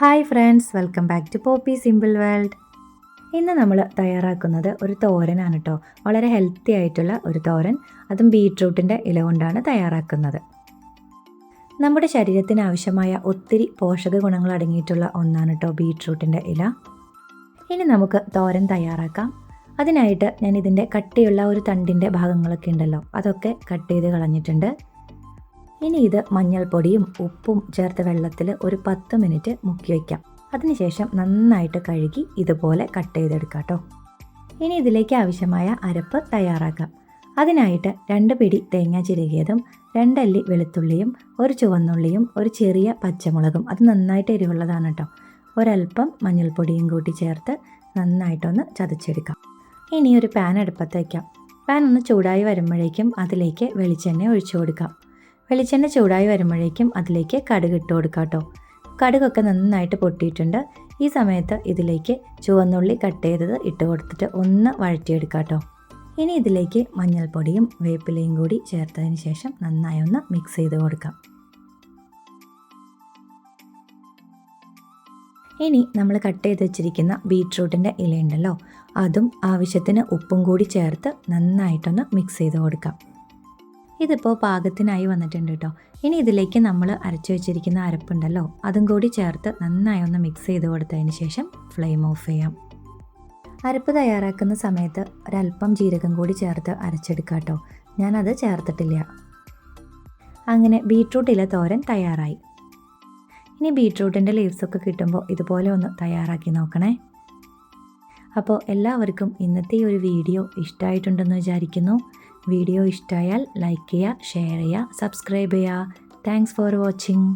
Hi friends welcome back to poppy simple world. ഇന്ന് നമ്മൾ തയ്യാറാക്കുന്നത് ഒരു തോരനാണ് കേട്ടോ വളരെ ഹെൽത്തി ആയിട്ടുള്ള ഒരു തോരൻ അതും ബീട്രൂട്ടിന്റെ ഇല കൊണ്ടാണ് തയ്യാറാക്കുന്നത്. നമ്മുടെ ശരീരത്തിന് ആവശ്യമായ ഒത്തിരി പോഷക ഗുണങ്ങൾ അടങ്ങിയിട്ടുള്ള ഒന്നാണ് കേട്ടോ ബീട്രൂട്ടിന്റെ ഇല. ഇനി നമുക്ക് തോരൻ തയ്യാറാക്കാം. അതിനായിട്ട് ഞാൻ ഇതിന്റെ കട്ടിയുള്ള ഒരു തണ്ടിന്റെ ഭാഗങ്ങളൊക്കെ ഉണ്ടല്ലോ അതൊക്കെ കട്ട് ചെയ്ത് കളഞ്ഞിട്ടുണ്ട്. ഇനി ഇത് മഞ്ഞൾപ്പൊടിയും ഉപ്പും ചേർത്ത വെള്ളത്തിൽ ഒരു പത്ത് മിനിറ്റ് മുക്കി വയ്ക്കാം. അതിനുശേഷം നന്നായിട്ട് കഴുകി ഇതുപോലെ കട്ട് ചെയ്തെടുക്കാം കേട്ടോ ഇനി ഇതിലേക്ക് ആവശ്യമായ അരപ്പ് തയ്യാറാക്കാം. അതിനായിട്ട് രണ്ട് പിടി തേങ്ങ ചിരകിയതും രണ്ടല്ലി വെളുത്തുള്ളിയും ഒരു ചുവന്നുള്ളിയും ഒരു ചെറിയ പച്ചമുളകും. അത് നന്നായിട്ട് എരിവുള്ളതാണ് കേട്ടോ ഒരല്പം മഞ്ഞൾപ്പൊടിയും കൂട്ടി ചേർത്ത് നന്നായിട്ടൊന്ന് ചതച്ചെടുക്കാം. ഇനി ഒരു പാൻ അടുപ്പത്ത് വയ്ക്കാം. പാൻ ഒന്ന് ചൂടായി വരുമ്പോഴേക്കും അതിലേക്ക് വെളിച്ചെണ്ണ ഒഴിച്ചു കൊടുക്കാം. വെളിച്ചെണ്ണ ചൂടായി വരുമ്പോഴേക്കും അതിലേക്ക് കടുക് ഇട്ട് കൊടുക്കാം കേട്ടോ. കടുകൊക്കെ നന്നായിട്ട് പൊട്ടിയിട്ടുണ്ട്. ഈ സമയത്ത് ഇതിലേക്ക് ചുവന്നുള്ളി കട്ട് ചെയ്തത് ഇട്ട് കൊടുത്തിട്ട് ഒന്ന് വഴറ്റിയെടുക്കാം കേട്ടോ. ഇനി ഇതിലേക്ക് മഞ്ഞൾപ്പൊടിയും വേപ്പിലയും കൂടി ചേർത്തതിന് ശേഷം നന്നായി ഒന്ന് മിക്സ് ചെയ്ത് കൊടുക്കാം. ഇനി നമ്മൾ കട്ട് ചെയ്ത് വെച്ചിരിക്കുന്ന ബീട്രൂട്ടിന്റെ ഇലയുണ്ടല്ലോ അതും ആവശ്യത്തിന് ഉപ്പും കൂടി ചേർത്ത് നന്നായിട്ടൊന്ന് മിക്സ് ചെയ്ത് കൊടുക്കാം. ഇതിപ്പോൾ പാകത്തിനായി വന്നിട്ടുണ്ട് കേട്ടോ ഇനി ഇതിലേക്ക് നമ്മൾ അരച്ചു വെച്ചിരിക്കുന്ന അരപ്പുണ്ടല്ലോ അതും കൂടി ചേർത്ത് നന്നായി ഒന്ന് മിക്സ് ചെയ്ത് കൊടുത്തതിന് ശേഷം ഫ്ലെയിം ഓഫ് ചെയ്യാം. അരപ്പ് തയ്യാറാക്കുന്ന സമയത്ത് ഒരല്പം ജീരകം കൂടി ചേർത്ത് അരച്ചെടുക്കാം കേട്ടോ ഞാനത് ചേർത്തിട്ടില്ല. അങ്ങനെ ബീട്രൂട്ടിലെ തോരൻ തയ്യാറായി. ഇനി ബീട്രൂട്ടിന്റെ ലീവ്സൊക്കെ കിട്ടുമ്പോൾ ഇതുപോലെ ഒന്ന് തയ്യാറാക്കി നോക്കണേ. അപ്പോൾ എല്ലാവർക്കും ഇന്നത്തെ ഈ ഒരു വീഡിയോ ഇഷ്ടമായിട്ടുണ്ടെന്ന് വിചാരിക്കുന്നു. വീഡിയോ ഇഷ്ടമായാൽ ലൈക്ക് ചെയ്യുക ഷെയർ ചെയ്യുക സബ്സ്ക്രൈബ് ചെയ്യുക. Thanks for watching